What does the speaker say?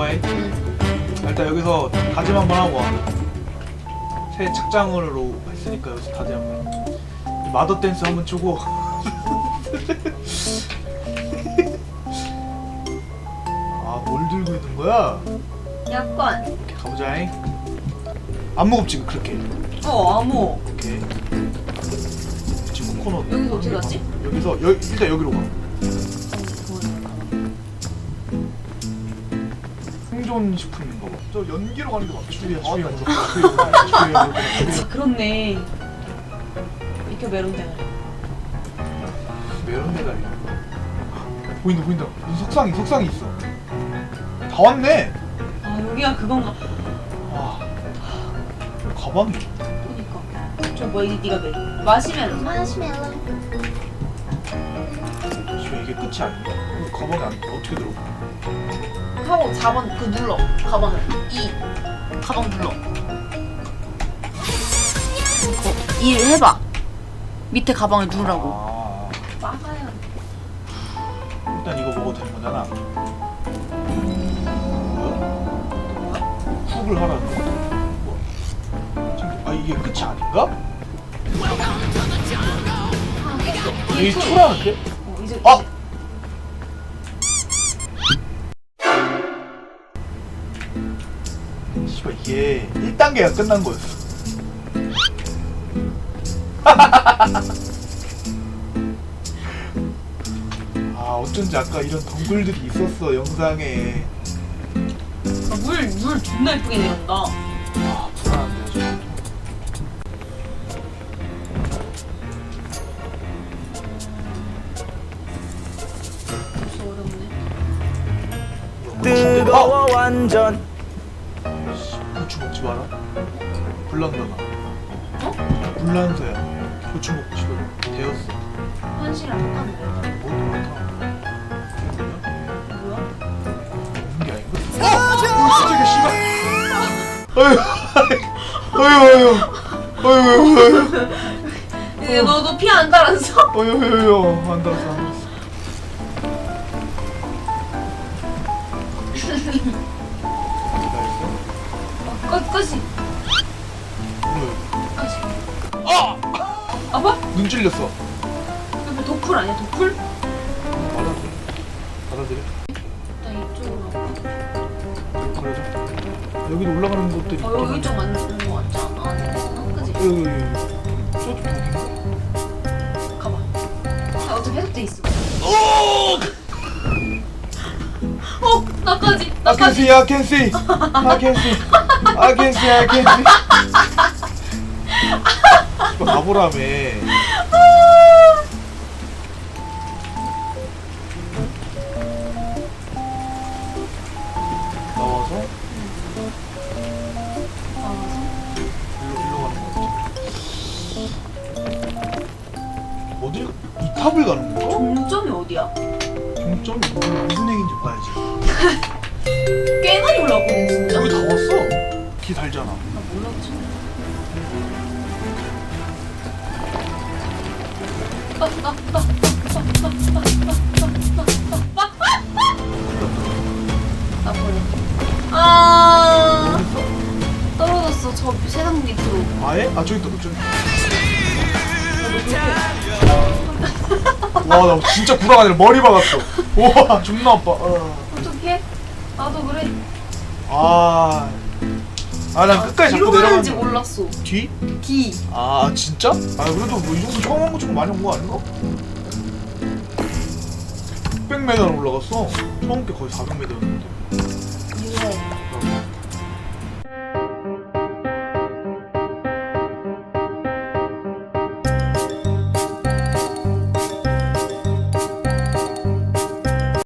거해. 일단 여기서 다짐 한번 하고 와. 새 착장으로 했으니까 여기서 다짐 한번. 이 마더 댄스 한번 추고. 아, 뭘 들고 있는 거야? 약관. 오케이, 가보자잉. 안 무겁지, 그렇게. 어 암호. 오케이. 지금 코너. 여기서 어떻게 갔지? 여기서 여, 일단 여기로 가. 생존 식품인가 봐. 저 연기로 가는 게 맞. 추리야, 추리야, 추리야, 추리야. 그렇네. 이렇게 메론 대가리. 메론 대가리. 보인다, 보인다. 무슨 석상이, 석상이 있어. 다 왔네. 아 여기가 그건가? 와. 가방이. 그니까. 저 뭐야 이 네가 매. 마시멜로. 마시멜로. 지금 이게 끝이 아닌가? 가방이 안 어떻게 들어? 하고 4번 그 눌러. 가방을. 2. 가방 눌러. 어, 1 해봐. 밑에 가방을 누르라고. 아. 빠가야. 일단 이거 먹어도 되는 거잖아. 뭐야? 훅을 하라는 거. 뭐야? 지금 아 이게 끝이 아닌가? 이게 초라한데? 어, 이제 아! 씨발 이게 1단계가 끝난 거였어. 아 어쩐지 아까 이런 덩굴들이 있었어 영상에. 아, 물, 물 존나 예쁘게 내온다. 아 불안한데 좀. 진짜 어렵네. 뜨거워 완전 씨, 고추 먹지 마라. 불난다 나. 어? 불난서야. 고추 먹고 싶어. 되었어. 현실이랑 똑같네. 뭐 그렇다. 뭐야? 먹는 게 아닌가? 어! 어! 진짜 씨발. 어휴. 어휴 어휴. 어휴 어휴 어휴. 이제 너도 피 안 달았어? 어휴 어휴. 안 달았어 안 달았어. 눈 찔렸어. 이거 도풀 아니야 도풀? 받아들여. 받아들여. 나 이쪽으로. 그러자. 여기로 올라가는 것들이. 어 여기 좀 맞는 거 같지 않아? 어, 그지? 여기 여기 여기. 저쪽 독인가? 가봐. 아, 어차피 해독돼 있어. 어 나까지 I can 나까지. see, I can see, I can see, I can see, I can see. 바보라며. 탑을 가는 건가? 종점이 어디야? 종점이 무슨 무슨 얘기인지 봐야지. 꽤 많이 올라왔거든 진짜. 여기 다 왔어. 기 달잖아. 나 몰랐지. 나 버려. 아 떨어졌어 저 세상 밑으로. 아예? 아 저기 있다 저기. 와 나 진짜 구라가 아니라 머리 박았어. 우와 존나 아파. 어. 어떡해? 나도 그래. 아. 아 난 끝까지 뒤로 가는지 내려가는 몰랐어. 뒤? 뒤. 아 진짜? 아 그래도 뭐 이 정도 처음 한거 치고 많이 온 거 아닌가? 600m 올라갔어. 처음 게 거의 400m였는데. 유해.